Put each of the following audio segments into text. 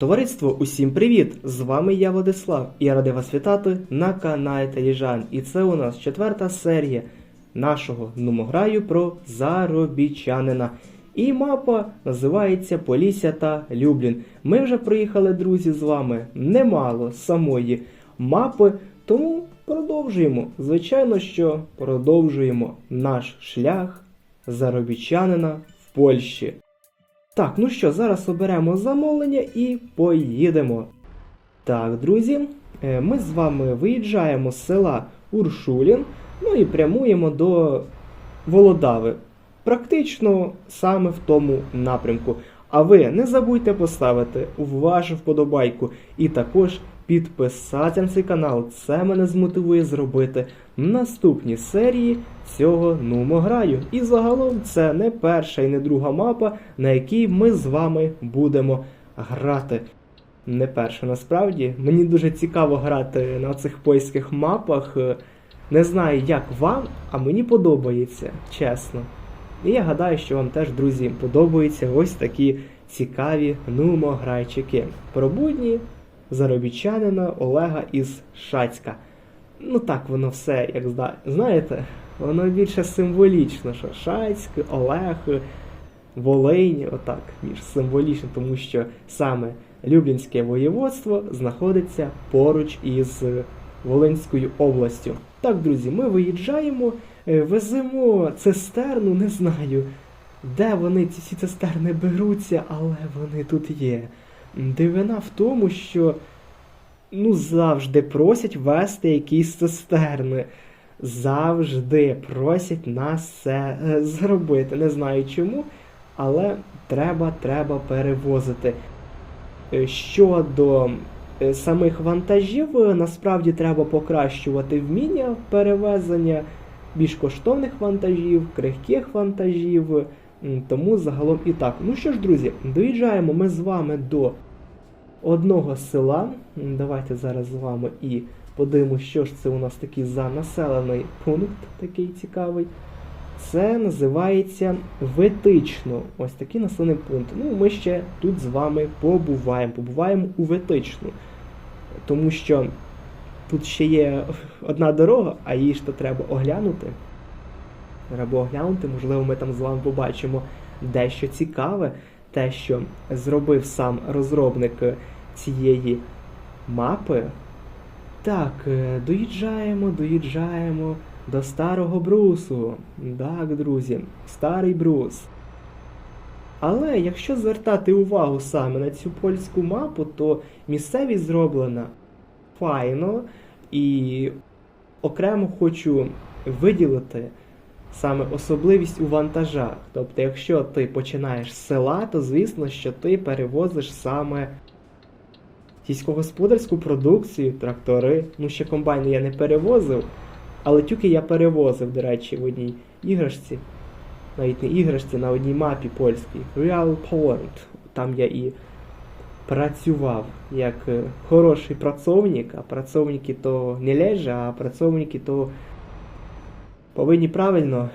Товариство, усім привіт! З вами я Владислав, і я радий вас вітати на каналі Теліжан. І це у нас четверта серія нашого нумограю про заробітчанина. І мапа називається Полісся та Люблін. Ми вже проїхали, друзі, з вами немало самої мапи, тому продовжуємо. Звичайно, що продовжуємо наш шлях заробітчанина в Польщі. Так, ну що, зараз оберемо замовлення і поїдемо. Так, друзі, е, ми з вами виїжджаємо з села Уршулін, ну і прямуємо до Володави. Практично саме в тому напрямку. А ви не забудьте поставити вашу вподобайку і також підписатися на цей канал. Це мене змотивує зробити наступні серії цього нумограю. І загалом це не перша і не друга мапа, на якій ми з вами будемо грати. Не перша насправді. Мені дуже цікаво грати на цих польських мапах. Не знаю, як вам, а мені подобається, чесно. І я гадаю, що вам теж, друзі, подобаються ось такі цікаві нумограйчики. Про будні заробітчанина Олега із Шацька. Ну так воно все, як знаєте, воно більше символічно, що Шацьк, Олег, Волинь, отак, більш символічно, тому що саме Люблінське воєводство знаходиться поруч із Волинською областю. Так, друзі, ми виїжджаємо, е, веземо цистерну, не знаю, де вони ці всі цистерни беруться, але вони тут є. Дивина в тому, що ну, завжди просять вести якісь цистерни. Завжди просять нас це е, зробити. Не знаю чому, але треба, треба перевозити. Е, Щодо е, самих вантажів, насправді треба покращувати вміння перевезення більш коштовних вантажів, крихких вантажів. Тому загалом і так. Ну що ж, друзі, доїжджаємо ми з вами до одного села. Давайте зараз з вами і подивимося, що ж це у нас такий за населений пункт, такий цікавий. Це називається Ветично. Ось такий населений пункт. Ну, ми ще тут з вами побуваємо. Побуваємо у Ветичну. Тому що тут ще є одна дорога, а її ж то треба оглянути. Треба оглянути, можливо, ми там з вами побачимо дещо цікаве, те, що зробив сам розробник цієї мапи. Так, е, доїжджаємо, доїжджаємо до старого брусу. Так, друзі, старий брус. Але якщо звертати увагу саме на цю польську мапу, то місцевість зроблена файно і окремо хочу виділити саме особливість у вантажах. Тобто, якщо ти починаєш з села, то звісно, що ти перевозиш саме сільськогосподарську продукцію, трактори. Ну, ще комбайни я не перевозив, але тюки я перевозив, до речі, в одній іграшці. Навіть не іграшці, на одній мапі польській. Real Poland. Там я і працював як е, хороший працовник, а працовники то не лежа, а працовники то повинні правильно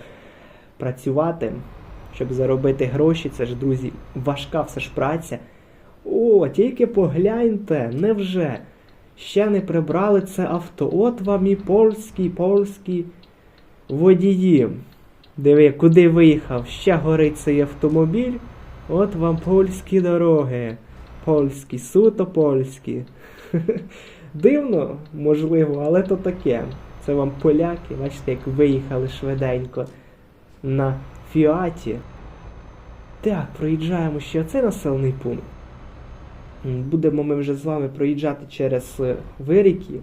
працювати, щоб заробити гроші. Це ж, друзі, важка все ж праця. О, тільки погляньте, невже? Ще не прибрали це авто. От вам і польські, польські водії. Диви, куди виїхав? Ще горить цей автомобіль. От вам польські дороги. Польські, суто польські. Дивно, можливо, але то таке. Це вам поляки, бачите, як виїхали швиденько на Фіаті. Так, проїжджаємо ще цей населений пункт. Будемо ми вже з вами проїжджати через е, виріки.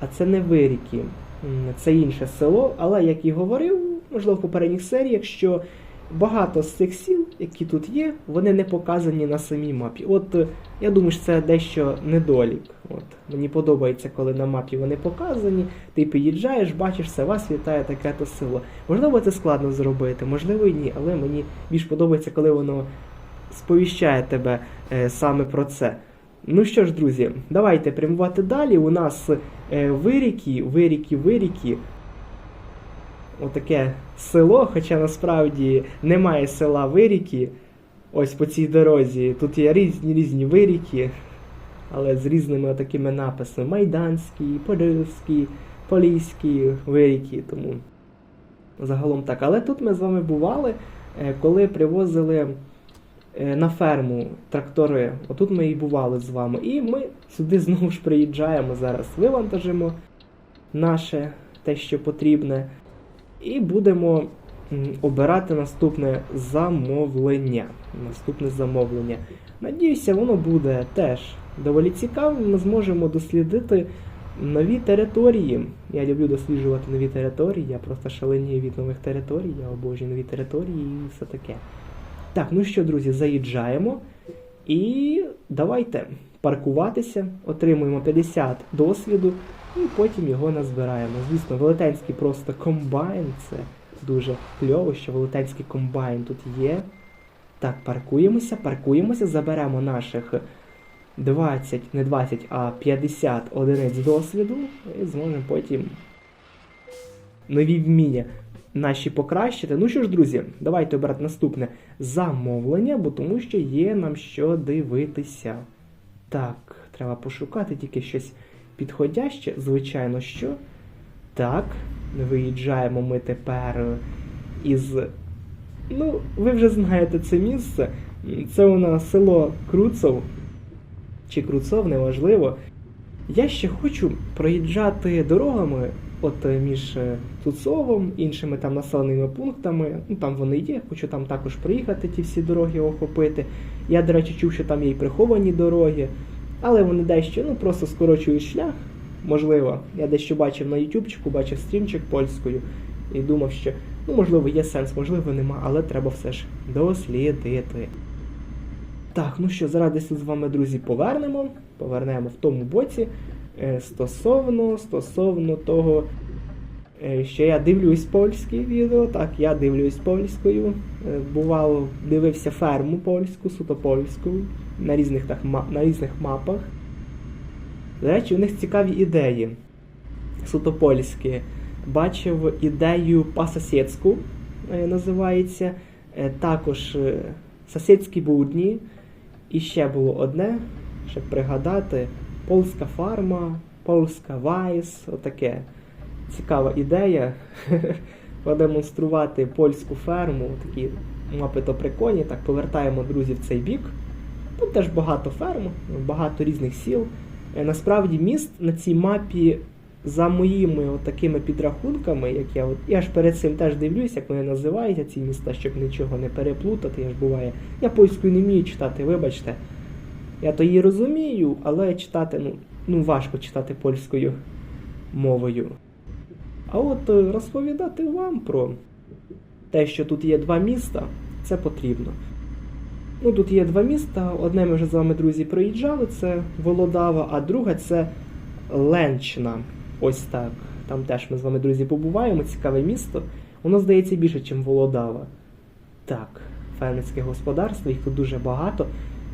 А це не виріки, це інше село, але як і говорив, можливо, в попередніх серіях, що багато з цих сіл, які тут є, вони не показані на самій мапі. От е, я думаю, що це дещо недолік. От мені подобається, коли на мапі вони показані. Ти під'їжджаєш, бачиш, все, вас вітає таке-то село. Можливо, це складно зробити, можливо і ні, але мені більш подобається, коли воно сповіщає тебе е, саме про це. Ну що ж, друзі, давайте прямувати далі. У нас е, виріки, виріки, виріки. Отаке село, хоча насправді немає села Виріки. ось по цій дорозі. Тут є різні різні виріки, але з різними такими написами: Майданський, Подільський, Поліський виріки. Тому загалом так. Але тут ми з вами бували, е, коли привозили е, на ферму трактори. Отут ми і бували з вами. І ми сюди знову ж приїжджаємо зараз, вивантажимо наше те, що потрібне, і будемо обирати наступне замовлення. Наступне замовлення. Надіюся, воно буде теж доволі цікавим. Ми зможемо дослідити нові території. Я люблю досліджувати нові території, я просто шаленію від нових територій, я обожнюю нові території і все таке. Так, ну що, друзі, заїжджаємо. І давайте паркуватися, отримуємо 50 досвіду і потім його назбираємо. Звісно, велетенський просто комбайн. Це дуже кльово, що велетенський комбайн тут є. Так, паркуємося, паркуємося, заберемо наших 20, не 20, а 50 одиниць досвіду і зможемо потім нові вміння наші покращити. Ну що ж, друзі, давайте обрати наступне замовлення, бо тому що є нам що дивитися. Так, треба пошукати тільки щось підходяще, звичайно, що. Так, виїжджаємо ми тепер із. Ну, ви вже знаєте це місце. Це у нас село Круцов. Чи Круцов, неважливо. Я ще хочу проїжджати дорогами, от е, між е, Цуцовом, іншими там населеними пунктами. Ну там вони є, хочу там також приїхати, ті всі дороги охопити. Я, до речі, чув, що там є і приховані дороги, але вони дещо ну, просто скорочують шлях. Можливо, я дещо бачив на ютубчику, бачив стрімчик польською і думав, що ну, можливо, є сенс, можливо, нема, але треба все ж дослідити. Так, ну що, зараз з вами, друзі, повернемо. Повернемо в тому боці. Е, Стосовно, стосовно того, е, що я дивлюсь польське відео. Так, я дивлюсь польською. Е, Бувало, дивився ферму польську, суто польську, на різних, так, на різних мапах. До речі, у них цікаві ідеї. Суто польські. Бачив ідею по-сусідську, називається. Також сусідські будні. І ще було одне, щоб пригадати, польська фарма, польська вайс, отаке. Цікава ідея продемонструвати польську ферму, такі мапи то прикольні. Так, повертаємо друзі в цей бік. Тут теж багато ферм, багато різних сіл. Е, Насправді міст на цій мапі за моїми от такими підрахунками, як я от я ж перед цим теж дивлюсь, як вони називаються ці міста, щоб нічого не переплутати. Я ж буває. Я польською не вмію читати, вибачте. Я то її розумію, але читати, ну, ну важко читати польською мовою. А от е, розповідати вам про те, що тут є два міста, це потрібно. Ну, тут є два міста. Одне ми вже з вами, друзі, проїжджали, це Володава, а друге це Ленчина. Ось так. Там теж ми з вами, друзі, побуваємо. Цікаве місто. Воно здається більше, ніж Володава. Так, фермерське господарство, їх тут дуже багато.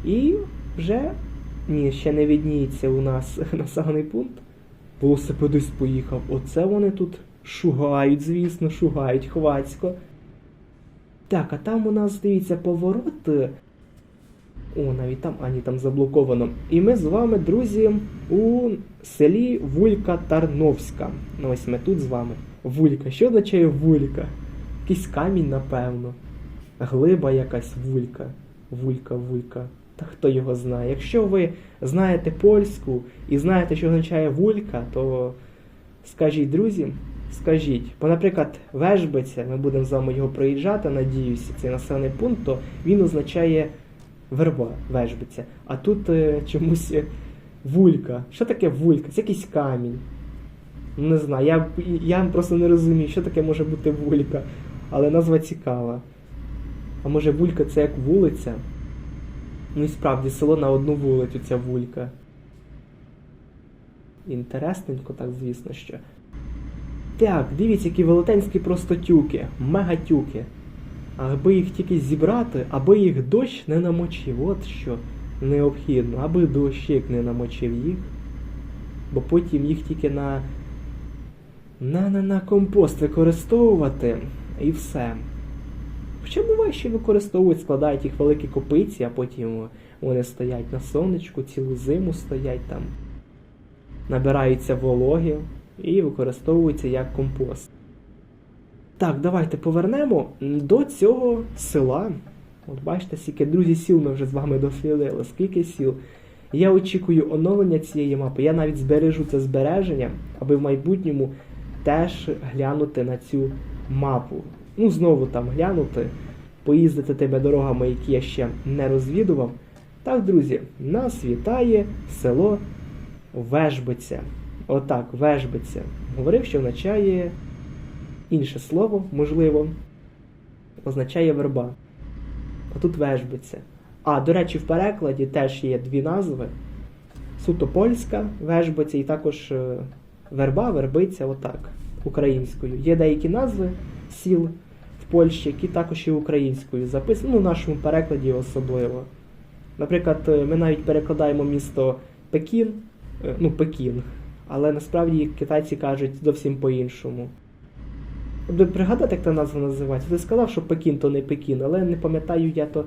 І вже ні, ще не відніється у нас населений пункт. Велосипедист поїхав. Оце вони тут шугають, звісно, шугають хвацько. Так, а там у нас, дивіться, поворот. О, навіть там, ані там заблоковано. І ми з вами, друзі, у селі Вулька Тарновська. Ну ось ми тут з вами. Вулька. Що означає вулька? Якийсь камінь, напевно. Глиба якась вулька. Вулька, вулька. Та хто його знає? Якщо ви знаєте польську і знаєте, що означає вулька, то скажіть друзі, скажіть. Бо, наприклад, Вежбиця, ми будемо з вами його проїжджати, надіюся, цей населений пункт, то він означає верба, вежбиця. А тут е, чомусь е, вулька. Що таке вулька? Це якийсь камінь. Ну, Не знаю, я, я просто не розумію, що таке може бути вулька. Але назва цікава. А може вулька це як вулиця? Ну і справді село на одну вулицю ця вулька. Інтересненько, так, звісно, що. Так, дивіться, які велетенські просто тюки, мегатюки. Аби їх тільки зібрати, аби їх дощ не намочив. От що необхідно, аби дощик не намочив їх. Бо потім їх тільки на, на, на, на компост використовувати і все. Хоча буває, що використовують, складають їх великі копиці, а потім вони стоять на сонечку, цілу зиму стоять там, набираються вологи і використовуються як компост. Так, давайте повернемо до цього села. От бачите, скільки друзі сіл ми вже з вами дослідили, скільки сіл. Я очікую оновлення цієї мапи. Я навіть збережу це збереження, аби в майбутньому теж глянути на цю мапу. Ну, знову там глянути, поїздити тими дорогами, які я ще не розвідував. Так, друзі, нас вітає село Вежбиця. Отак, Вежбиця. Говорив, що означає інше слово, можливо, означає верба. А тут Вежбиця. А, до речі, в перекладі теж є дві назви: суто польська вежбиця і також е, верба, вербиця, отак, українською. Є деякі назви сіл в Польщі, які також є українською записані, ну, в нашому перекладі особливо. Наприклад, е, ми навіть перекладаємо місто Пекін, е, ну, Пекін, але насправді китайці кажуть зовсім по-іншому. Би пригадати, як та назва називається. Ти сказав, що Пекін то не Пекін, але не пам'ятаю я то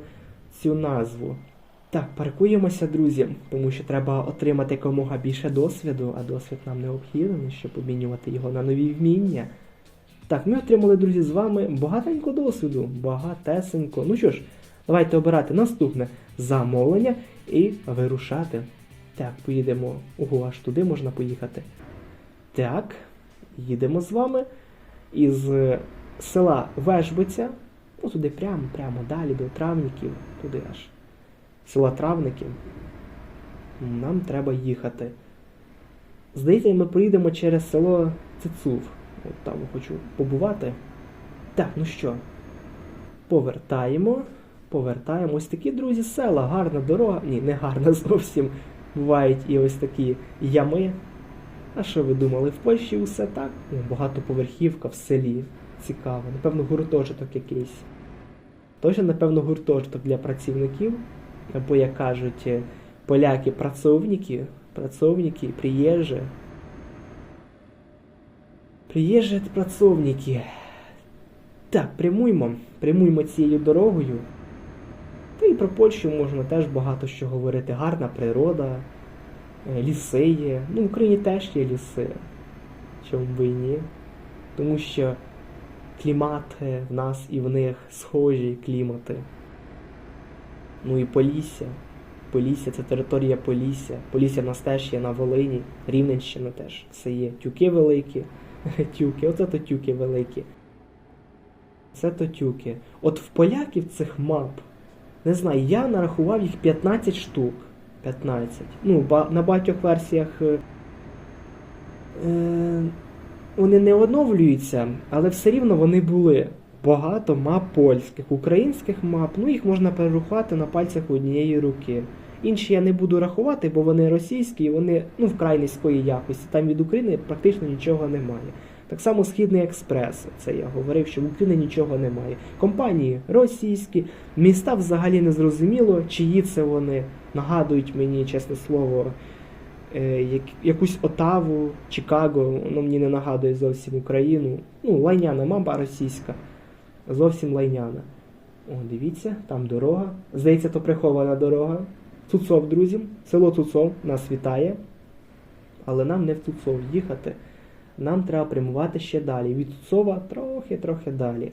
цю назву. Так, паркуємося, друзі, тому що треба отримати якомога більше досвіду, а досвід нам необхідний, щоб обмінювати його на нові вміння. Так, ми отримали, друзі, з вами багатенько досвіду, багатесенько. Ну що ж, давайте обирати наступне замовлення і вирушати. Так, поїдемо. Ого, аж туди можна поїхати. Так, їдемо з вами із е, села Вежбиця, ну туди прямо, прямо далі до травників, туди аж села Травників. Нам треба їхати. Здається, ми проїдемо через село Цицув. От там хочу побувати. Так, ну що, повертаємо. Повертаємо. Ось такі, друзі, села, гарна дорога. Ні, не гарна зовсім. Бувають і ось такі ями. А що ви думали? В Польщі усе так? Ну, багатоповерхівка в селі. Цікаво. Напевно, гуртожиток якийсь. Точно, напевно, гуртожиток для працівників. Або, як кажуть е, поляки, працовники, працовники, приїжджі. Приїжджі працовники. Так, прямуймо. Прямуймо цією дорогою. Та і про Польщу можна теж багато що говорити. Гарна природа, е, ліси є. Ну, в Україні теж є ліси. Чому би і ні? Тому що клімат е, в нас і в них схожі клімати. Ну і Полісся. Полісся це територія Полісся. Полісся в нас теж є на Волині, Рівненщина теж. Все є. Тюки великі. Тюки, оце то тюки великі. Це то тюки. От в поляків цих мап, не знаю, я нарахував їх 15 штук. 15. Ну, на багатьох версіях е, е, вони не оновлюються, але все рівно вони були. Багато мап польських, українських мап, ну їх можна перерахувати на пальцях однієї руки. Інші я не буду рахувати, бо вони російські, і вони ну, вкрай низької якості. Там від України практично нічого немає. Так само Східний експрес, це я говорив, що в Україні нічого немає. Компанії російські, міста взагалі не зрозуміло, чиї це вони нагадують мені, чесне слово, е, як, якусь Отаву, Чикаго, воно мені не нагадує зовсім Україну. Ну, лайняна мапа російська. Зовсім лайняна. О, дивіться, там дорога. Здається, то прихована дорога. Цуцов, друзі. Село Цуцов нас вітає. Але нам не в Цуцов їхати. Нам треба прямувати ще далі. Від Цуцова трохи-трохи далі.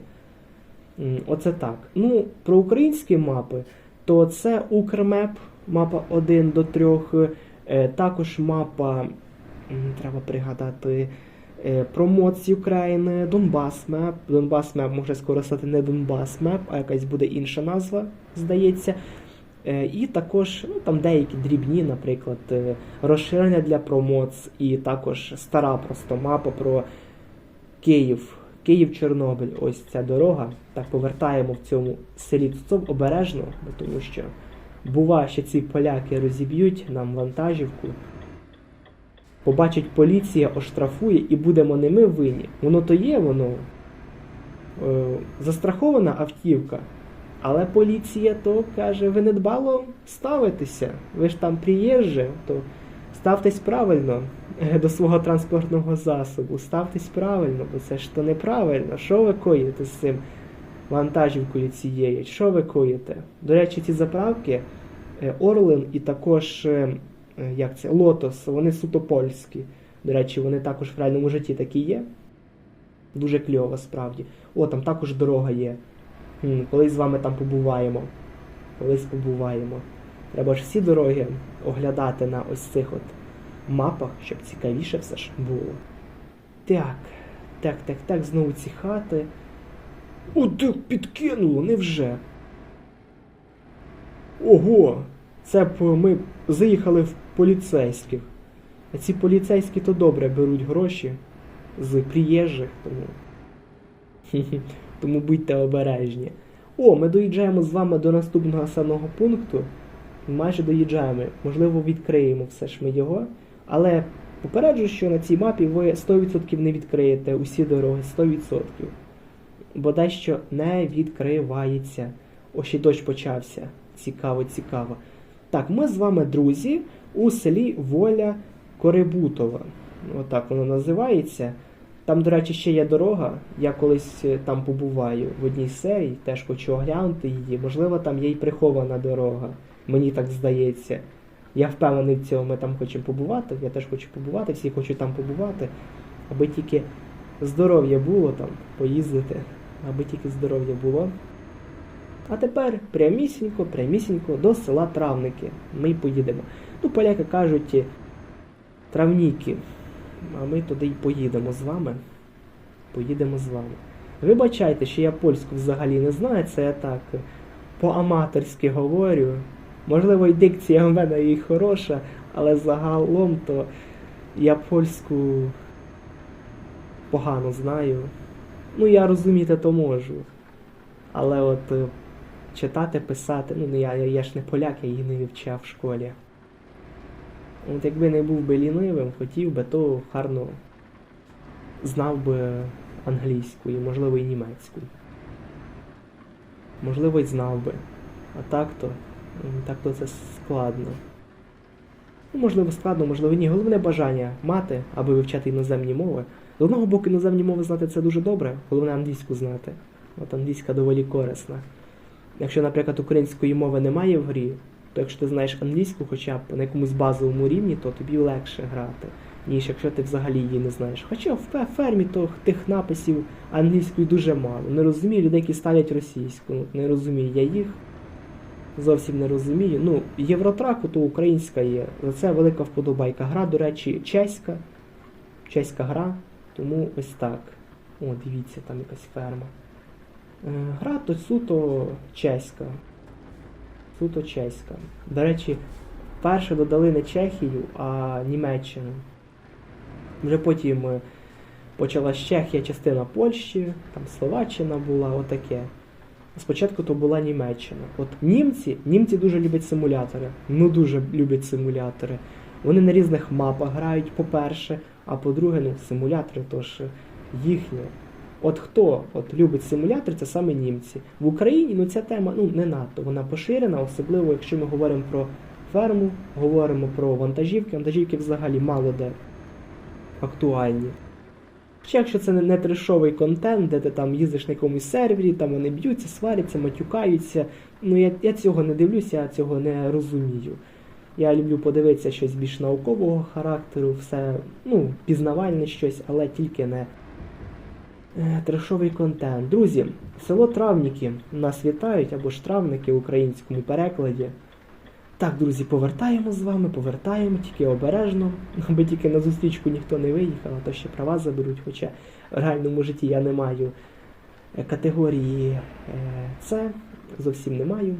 Оце так. Ну, про українські мапи, то це Укрмеп, мапа 1 до 3. Е, також мапа, треба пригадати, е, Промоц України, Донбас Меп. Донбас Меп може скоро стати не Донбас Меп, а якась буде інша назва, здається. Е, І також ну, там деякі дрібні, наприклад, розширення для промоц, і також стара просто мапа про Київ. Київ-Чорнобиль, ось ця дорога. Так повертаємо в цьому селі Цуцов обережно, тому що бува, що ці поляки розіб'ють нам вантажівку. Побачить поліція, оштрафує і будемо не ми винні. Воно то є, воно е, застрахована автівка. Але поліція то каже, ви недбало ставитеся. Ви ж там приїжджі, то ставтесь правильно е, до свого транспортного засобу. Ставтесь правильно, бо це ж то неправильно. Що ви коїте з цим вантажівкою цією. Що ви коїте? До речі, ці заправки е, Орлен і також е, е, як це, Лотос, вони суто польські. До речі, вони також в реальному житті такі є. Дуже кльово, справді. О, там також дорога є. Хм, колись з вами там побуваємо. Колись побуваємо. Треба ж всі дороги оглядати на ось цих от мапах, щоб цікавіше все ж було. Так, так, так, так, знову ці хати. О, підкинуло, невже? Ого! Це б ми заїхали в поліцейських. А ці поліцейські то добре беруть гроші з приїжджих, тому. Тому будьте обережні. О, ми доїжджаємо з вами до наступного населеного пункту. Майже доїжджаємо. Можливо, відкриємо все ж ми його. Але попереджу, що на цій мапі ви 100% не відкриєте усі дороги, 100%. Бо дещо не відкривається. О, ще й дощ почався. Цікаво, цікаво. Так, ми з вами, друзі, у селі Воля Корибутова. Отак воно називається. Там, до речі, ще є дорога. Я колись е, там побуваю в одній серії, теж хочу оглянути її. Можливо, там є й прихована дорога. Мені так здається. Я впевнений в цьому, ми там хочемо побувати. Я теж хочу побувати, всі хочуть там побувати, аби тільки здоров'я було там, поїздити, аби тільки здоров'я було. А тепер прямісінько, прямісінько до села Травники. Ми поїдемо. Ну, поляки кажуть травніки. А ми туди й поїдемо з вами. Поїдемо з вами. Вибачайте, що я польську взагалі не знаю, це я так по-аматорськи говорю. Можливо, і дикція в мене і хороша, але загалом то я польську погано знаю. Ну, я розуміти то можу. Але от е, читати, писати, ну я, я, ж не поляк, я її не вивчав в школі. От якби не був би лінивим, хотів би, то гарно знав би англійську і, можливо, і німецьку. Можливо, й знав би. А так-то, так-то це складно. Ну, можливо, складно, можливо, ні. Головне бажання мати, аби вивчати іноземні мови. З одного боку, іноземні мови знати це дуже добре, головне англійську знати. От англійська доволі корисна. Якщо, наприклад, української мови немає в грі, то якщо ти знаєш англійську хоча б на якомусь базовому рівні, то тобі легше грати, ніж якщо ти взагалі її не знаєш. Хоча в фермі то тих написів англійської дуже мало. Не розумію людей, які ставлять російську. Ну, Не розумію я їх. Зовсім не розумію. Ну, Євротраку то українська є. За це велика вподобайка. Гра, до речі, чеська. Чеська гра. Тому ось так. О, дивіться, там якась ферма. Е, Гра то суто чеська. Суто чеська. До речі, перше додали не Чехію, а Німеччину. Вже потім е, почалась Чехія, частина Польщі, там Словаччина була, отаке. Спочатку то була Німеччина. От німці, німці дуже люблять симулятори. Ну дуже люблять симулятори. Вони на різних мапах грають, по-перше, а по-друге, симулятори, тож їхні. От хто от любить симулятор, це саме німці. В Україні ну ця тема ну не надто вона поширена, особливо якщо ми говоримо про ферму, говоримо про вантажівки. Вантажівки взагалі мало де актуальні. Ще якщо це не трешовий контент, де ти там їздиш на якомусь сервері, там вони б'ються, сваряться, матюкаються. Ну я, я цього не дивлюся, я цього не розумію. Я люблю подивитися щось більш наукового характеру, все ну, пізнавальне щось, але тільки не е, трешовий контент. Друзі, село Травніки нас вітають, або ж травники в українському перекладі. Так, друзі, повертаємо з вами, повертаємо, тільки обережно, аби тільки на зустрічку ніхто не виїхав, а то ще права заберуть, хоча в реальному житті я не маю е, категорії е, С, зовсім не маю.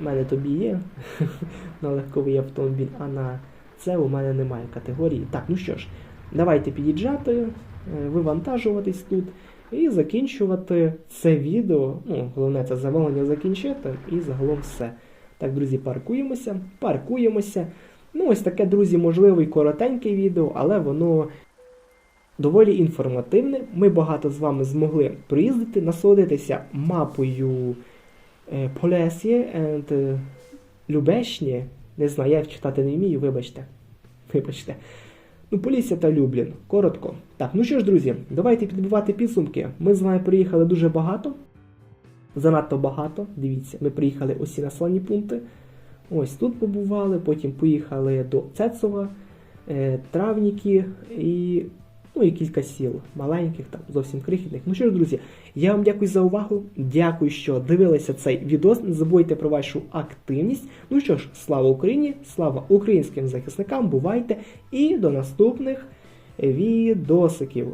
У мене тобі є на легковий автомобіль, а на С у мене немає категорії. Так, ну що ж, давайте під'їжджати, е, вивантажуватись тут і закінчувати це відео. Ну, головне це замовлення закінчити і загалом все. Так, друзі, паркуємося, паркуємося. Ну, ось таке, друзі, можливо, і коротеньке відео, але воно доволі інформативне. Ми багато з вами змогли проїздити, насолодитися мапою е, Полесьє and е, Любешнє. Не знаю, я читати не вмію, вибачте. Вибачте. Ну, Полісся та Люблін. Коротко. Так, ну що ж, друзі, давайте підбивати підсумки. Ми з вами приїхали дуже багато. занадто багато. Дивіться, ми приїхали усі населені пункти. Ось тут побували, потім поїхали до Цецова, е, Травніки і, ну, і кілька сіл маленьких, там зовсім крихітних. Ну що ж, друзі, я вам дякую за увагу. Дякую, що дивилися цей відос. Не забудьте про вашу активність. Ну що ж, слава Україні, слава українським захисникам, бувайте і до наступних відосиків.